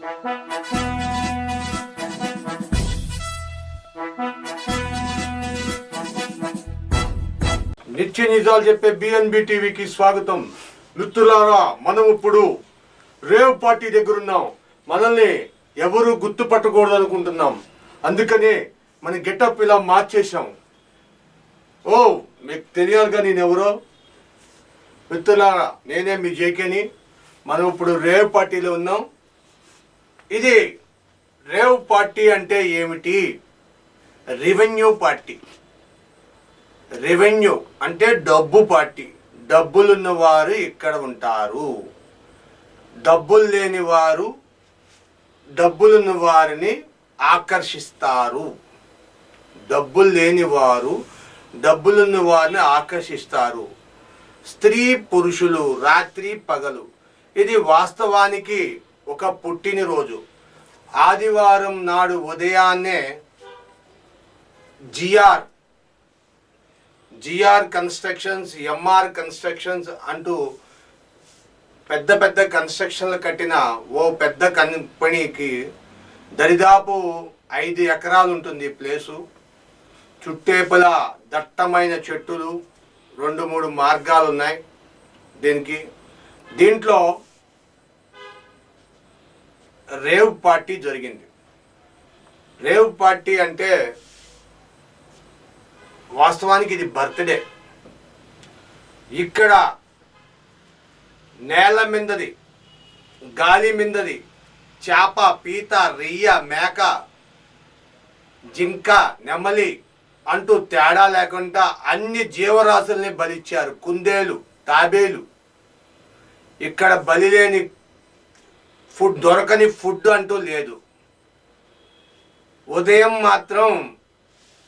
నిత్య నిజాలు చెప్పే బిఎన్బి టీవీకి స్వాగతం. మిత్రులారా మనం ఇప్పుడు రేవ్ పార్టీ దగ్గర ఉన్నాం మనల్ని ఎవరు గుర్తుపట్టకూడదు అనుకుంటున్నాం అందుకనే మన గెటప్ ఇలా మార్చేశాం. ఓ మీకు తెలియాలిగా నేను ఎవరో? మిత్రులారా నేనే మీ జేకేని. మనం ఇప్పుడు రేవ్ పార్టీలో ఉన్నాం. ఇది రేవ్ పార్టీ అంటే ఏమిటి? Revenue party. రెవెన్యూ అంటే డబ్బు పార్టీ. డబ్బులున్న వారు ఇక్కడ ఉంటారు. డబ్బులు లేని వారు డబ్బులున్న వారిని ఆకర్షిస్తారు. డబ్బులు లేని వారు డబ్బులున్న వారిని ఆకర్షిస్తారు. స్త్రీ పురుషులు రాత్రి పగలు. ఇది వాస్తవానికి ఒక పుట్టినరోజు. ఆదివారం నాడు ఉదయాన్నే G R G R constructions M R constructions అంటూ పెద్ద పెద్ద కన్స్ట్రక్షన్లు కట్టిన ఓ పెద్ద కంపెనీకి దరిదాపు ఐదు ఎకరాలు ఉంటుంది ప్లేసు. చుట్టేపల దట్టమైన చెట్టులు రెండు మూడు మార్గాలు ఉన్నాయి దీనికి. దీంట్లో రేవ్ పార్టీ జరిగింది. రేవ్ పార్టీ అంటే వాస్తవానికి ఇది బర్త్డే. ఇక్కడ నేల మిందది గాలి మిందది చేప పీత రియ్య మేక జింక నెమలి అంటూ తేడా లేకుండా అన్ని జీవరాశుల్ని బలిచ్చారు. కుందేలు తాబేలు. ఇక్కడ బలి లేని ఫుడ్ దొరకని ఫుడ్ అంటూ లేదు. ఉదయం మాత్రం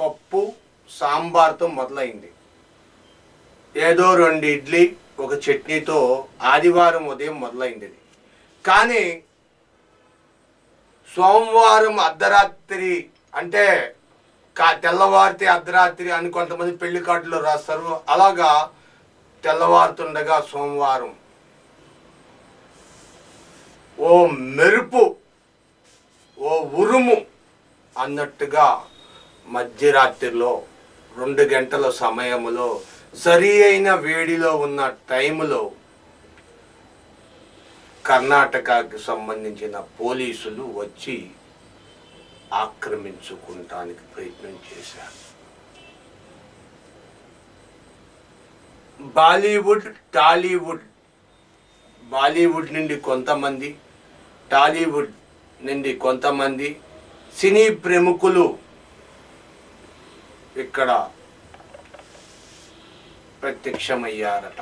పప్పు సాంబార్తో మొదలైంది. ఏదో రెండు ఇడ్లీ ఒక చట్నీతో ఆదివారం ఉదయం మొదలైంది. కానీ సోమవారం అర్ధరాత్రి అంటే కా తెల్లవారితే అర్ధరాత్రి అని కొంతమంది పెళ్ళి కార్డులో రాస్తారు. అలాగా తెల్లవారుతుండగా సోమవారం. ఓ మెరుపు ఓ ఉరుము అన్నట్టుగా మధ్యరాత్రిలో రెండు గంటల సమయంలో సరి అయిన వేడిలో ఉన్న టైంలో కర్ణాటకకి సంబంధించిన పోలీసులు వచ్చి ఆక్రమించుకుంటానికి ప్రయత్నం చేశారు. బాలీవుడ్ టాలీవుడ్ బాలీవుడ్ నుండి కొంతమంది టాలీవుడ్ నుండి కొంతమంది సినీ ప్రముఖులు ఇక్కడ ప్రత్యక్షమయ్యారట.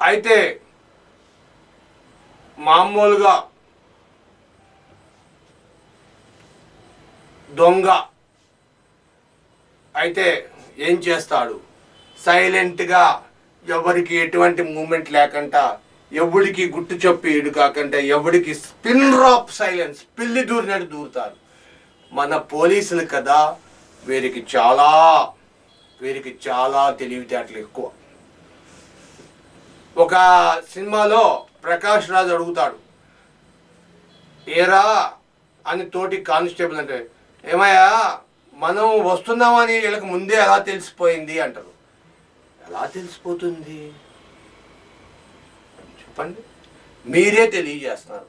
అయితే మామూలుగా దొంగ అయితే ఏం చేస్తాడు? సైలెంట్గా ఎవరికి ఎటువంటి మూమెంట్ లేకుండా ఎవడికి గుట్టు చెప్పి ఇడు కాకుండా ఎవడికి స్పిన్ డ్రాప్ సైలెన్స్ పిల్లి దూరినట్టు దూరుతారు. మన పోలీసులు కదా వీరికి చాలా వీరికి చాలా తెలివితేటలు ఎక్కువ. ఒక సినిమాలో ప్రకాష్ రాజ్ అడుగుతాడు ఏరా అని తోటి కానిస్టేబుల్ అంటే ఏమయ్యా మనం వస్తున్నామని వీళ్ళకి ముందే ఎలా తెలిసిపోయింది? అంటారు. ఎలా తెలిసిపోతుంది? చెప్పండి. మీరే తెలియజేస్తున్నారు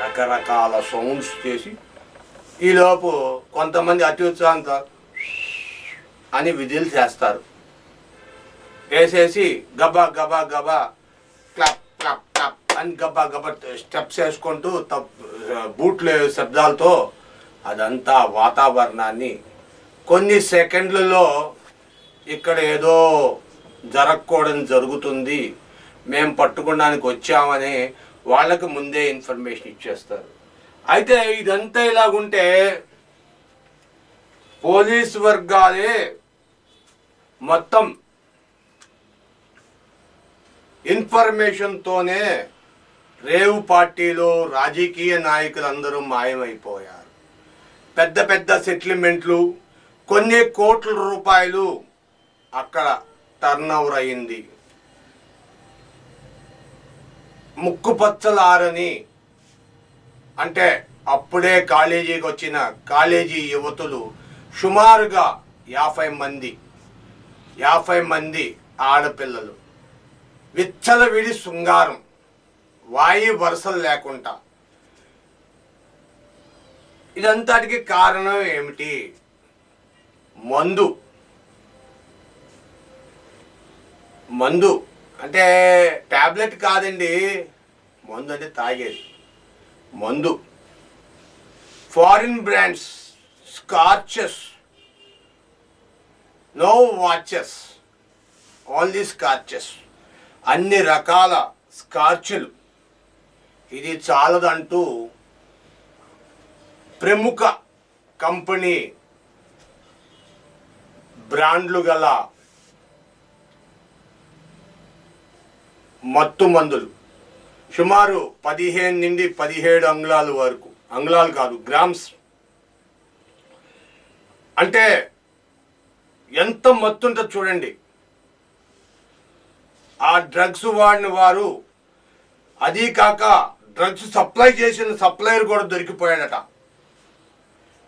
రకరకాల సౌండ్స్ చేసి ఈలోపు కొంతమంది అతి ఉత్సాహంతో అని విధులు చేస్తారు. వేసేసి గబా గబా గబా క్లప్ క్లప్ క్లప్ అని గబా గబా స్టెప్స్ వేసుకుంటూ తప్ బూట్ల శబ్దాలతో అదంతా వాతావరణాన్ని కొన్ని సెకండ్లలో ఇక్కడ ఏదో జరగకూడదు జరుగుతుంది. మేము పట్టుకోవడానికి వచ్చామని వాళ్ళకు ముందే ఇన్ఫర్మేషన్ ఇచ్చేస్తారు. అయితే ఇదంతా ఇలాగుంటే పోలీస్ వర్గాలే మొత్తం ఇన్ఫర్మేషన్తోనే రేవు పార్టీలో రాజకీయ నాయకులందరూ మాయమైపోయారు. పెద్ద పెద్ద సెటిల్మెంట్లు కొన్ని కోట్ల రూపాయలు అక్కడ టర్న్ ఓవర్ అయింది. ముక్కుపచ్చలారని అంటే అప్పుడే కాలేజీకి వచ్చిన కాలేజీ యువతులు సుమారుగా యాభై మంది యాభై మంది ఆడపిల్లలు. విచ్చలవిడి శృంగారం వాయు వరుసలు లేకుండా. ఇదంతటికి కారణం ఏమిటి? మందు. మందు. అంటే టాబ్లెట్ కాదండి. మందు అంటే తాగేది. మందు. Foreign brands. Scotches. No watches. Only scotches. అన్ని రకాల స్కార్చులు. ఇది చాలదంటూ ప్రముఖ కంపెనీ బ్రాండ్లు గల మత్తు మందులు. సుమారు పదిహేను నుండి పదిహేడు అంగుళాల వరకు. అంగుళాలు కాదు గ్రామ్స్. అంటే ఎంత మత్తుంటో చూడండి. ఆ డ్రగ్స్ వాడిన వారు అదీ కాక డ్రగ్స్ సప్లై చేసిన సప్లయర్ కూడా దొరికిపోయాడట.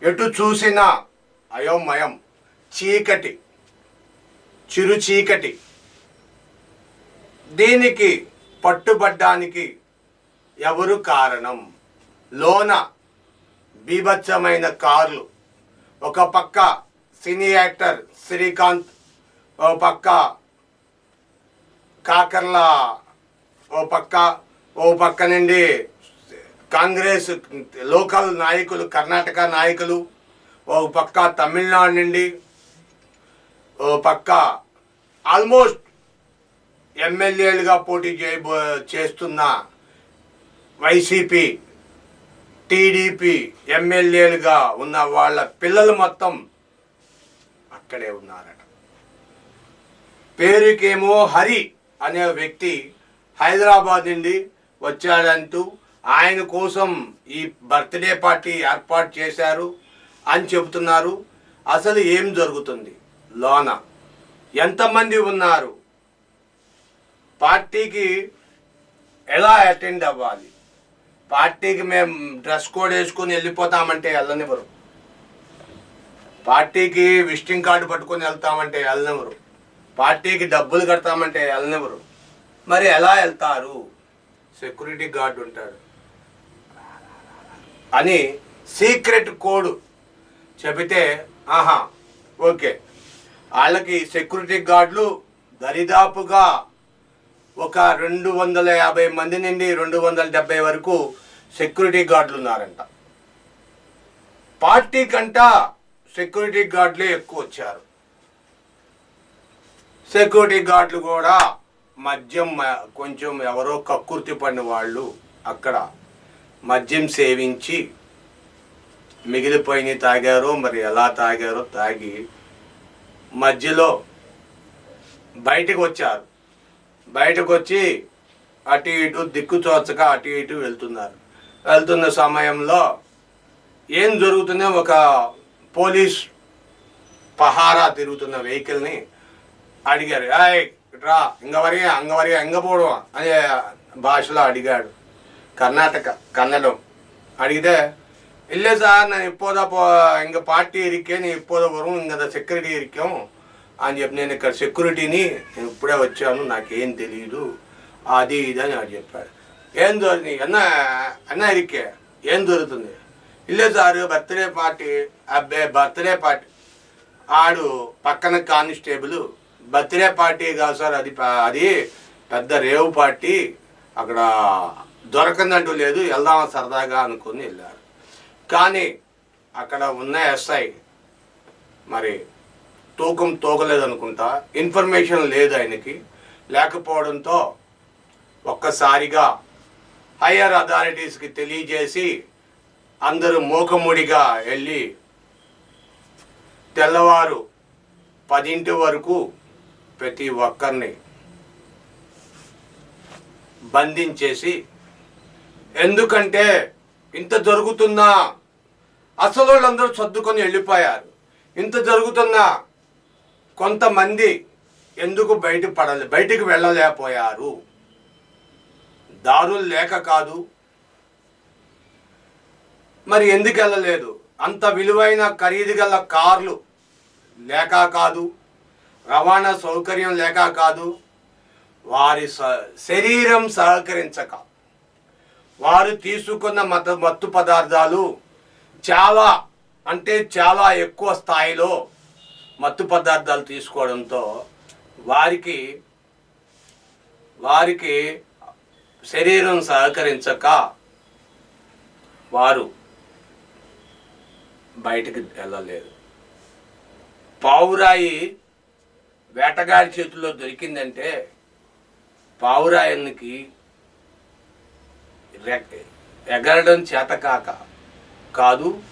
ఎటు చూసినా అయోమయం చీకటి చిరు చీకటి. దీనికి పట్టుబడ్డానికి ఎవరు కారణం? లోన బీభత్సమైన కార్లు ఒక పక్క సినీ యాక్టర్ శ్రీకాంత్ ఓ పక్క కాకర్ల ఓ పక్క ఓ పక్క నుండి కాంగ్రెస్ లోకల్ నాయకులు కర్ణాటక నాయకులు ఓ పక్క తమిళనాడు నుండి ఓ పక్క ఆల్మోస్ట్ ఎమ్మెల్యేలుగా పోటీ చేయబో చేస్తున్న వైసీపీ టీడీపీ ఎమ్మెల్యేలుగా ఉన్న వాళ్ళ పిల్లలు మొత్తం అక్కడే ఉన్నారట. పేరుకేమో హరి అనే వ్యక్తి హైదరాబాద్ నుండి వచ్చాడంటూ ఆయన కోసం ఈ బర్త్డే పార్టీ ఏర్పాటు చేశారు అని చెబుతున్నారు. అసలు ఏం జరుగుతుంది? లోన. ఎంతమంది ఉన్నారు? పార్టీకి ఎలా అటెండ్ అవ్వాలి? పార్టీకి మేము డ్రెస్ కోడ్ వేసుకొని వెళ్ళిపోతామంటే వెళ్ళనివ్వరు. పార్టీకి విజిటింగ్ కార్డు పట్టుకొని వెళ్తామంటే వెళ్ళనివ్వరు. పార్టీకి డబ్బులు కడతామంటే వెళ్ళనివ్వరు. మరి ఎలా వెళ్తారు? సెక్యూరిటీ గార్డు ఉంటాడు. అని సీక్రెట్ కోడ్ చెబితే ఆహా ఓకే. వాళ్ళకి సెక్యూరిటీ గార్డులు దరిదాపుగా ఒక రెండు వందల యాభై మంది నుండి రెండు వందల డెబ్బై వరకు సెక్యూరిటీ గార్డులు ఉన్నారంట. పార్టీ కంట సెక్యూరిటీ గార్డులే ఎక్కువ వచ్చారు. సెక్యూరిటీ గార్డులు కూడా మద్యం కొంచెం ఎవరో కక్కుర్తి పడిన వాళ్ళు అక్కడ. మద్యం సేవించి మిగిలిపోయినవి తాగారో మరి ఎలా తాగారో తాగి మధ్యలో బయటకు వచ్చారు బయటకు వచ్చి అటు ఇటు దిక్కు తోచక అటు ఇటు వెళ్తున్నారు. వెళ్తున్న సమయంలో ఏం జరుగుతుందో ఒక పోలీస్ పహారా తిరుగుతున్న వెహికల్ని అడిగారు. రా ఇంగవరి అంగవరి ఎంగపోవడం అనే భాషలో అడిగాడు. కర్ణాటక కన్నడం. అడిగితే ఇల్లే సార్ నేను ఇప్పోదా పో ఇంక పార్టీ ఇరికే నేను ఇప్పోదా వరం ఇంక సెక్యూరిటీ ఇరికాం అని చెప్పి నేను ఇక్కడ సెక్యూరిటీని నేను ఇప్పుడే వచ్చాను నాకేం తెలియదు అది ఇది అని వాడు చెప్పాడు. ఏం దొరికి ఎన్న ఎన్న ఇరికే ఏం దొరుకుతుంది? ఇల్లే సారు బర్త్డే పార్టీ అబ్బే బర్త్డే పార్టీ. ఆడు పక్కన కానిస్టేబుల్ బర్త్డే పార్టీ కాదు సార్ అది ప- అది పెద్ద రేవు పార్టీ అక్కడ దొరకందంటూ లేదు వెళ్దాం సరదాగా అనుకుని వెళ్ళారు. కానీ అక్కడ ఉన్న ఎస్ఐ మరి తూకం తూగలేదు అనుకుంటా ఇన్ఫర్మేషన్ లేదు ఆయనకి. లేకపోవడంతో ఒక్కసారిగా హయ్యర్ అథారిటీస్కి తెలియజేసి అందరూ మూకముడిగా వెళ్ళి తెల్లవారు పదింటి వరకు ప్రతి ఒక్కరిని బంధించేసి ఎందుకంటే ఇంత జరుగుతున్నా అసలు వాళ్ళందరూ సర్దుకొని వెళ్ళిపోయారు. ఇంత జరుగుతున్నా కొంతమంది ఎందుకు బయట పడలే బయటికి వెళ్ళలేకపోయారు. దారులు లేక కాదు. మరి ఎందుకు వెళ్ళలేదు? అంత విలువైన ఖరీదు గల కార్లు లేక కాదు. రవాణా సౌకర్యం లేక కాదు. వారి స- శరీరం సహకరించక. వారు తీసుకున్న మత మత్తు పదార్థాలు చాలా అంటే చాలా ఎక్కువ స్థాయిలో మత్తు పదార్థాలు తీసుకోవడంతో వారికి వారికి శరీరం సహకరించక వారు బయటికి వెళ్ళలేదు. పావురాయి వేటగాడి చేతుల్లో దొరికిందంటే పావురాయనికి ఎగరడం చేతకాక కాదు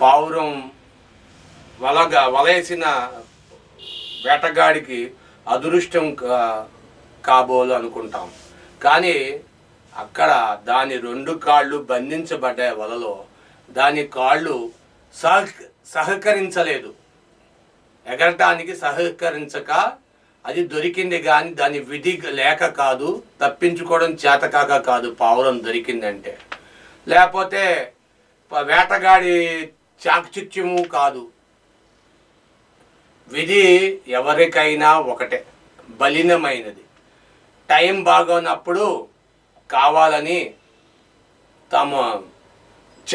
పావురం వలగా వలేసిన వేటగాడికి అదృష్టం కా- కాబోలు అనుకుంటాం. కానీ అక్కడ దాని రెండు కాళ్ళు బంధించబడ్డాయి వలలో. దాని కాళ్ళు సహ సహకరించలేదు. ఎగరటానికి సహకరించక అది దొరికింది కానీ దాని విధి లేక కాదు తప్పించుకోవడం చేతకాక కాదు పావురం దొరికిందంటే. లేకపోతే వేటగాడి చాకచిత్యము కాదు. విధి ఎవరికైనా ఒకటే బలినమైనది. టైం బాగోనప్పుడు కావాలని తమ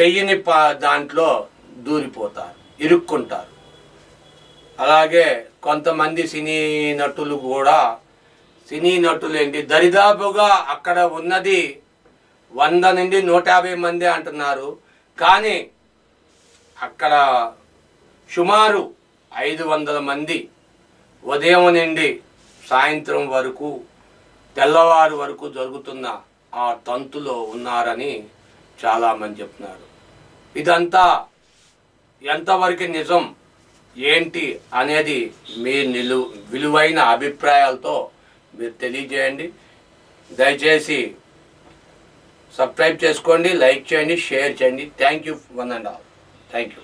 చెయ్యని పా దాంట్లో దూరిపోతారు ఇరుక్కుంటారు. అలాగే కొంతమంది సినీ నటులు కూడా సినీ నటులు ఏంటి దరిదాపుగా అక్కడ ఉన్నది వంద నుండి నూట యాభై మంది అంటున్నారు. కానీ అక్కడ సుమారు ఐదు వందల మంది ఉదయం నుండి సాయంత్రం వరకు తెల్లవారు వరకు జరుగుతున్న ఆ తంతులో ఉన్నారని చాలామంది చెప్తున్నారు. ఇదంతా ఎంతవరకు నిజం? ఏంటి అనేది మీ నిలు విలువైన అభిప్రాయాలతో మీరు తెలియజేయండి. దయచేసి సబ్స్క్రైబ్ చేసుకోండి లైక్ చేయండి షేర్ చేయండి. Thank you one and all. Thank you.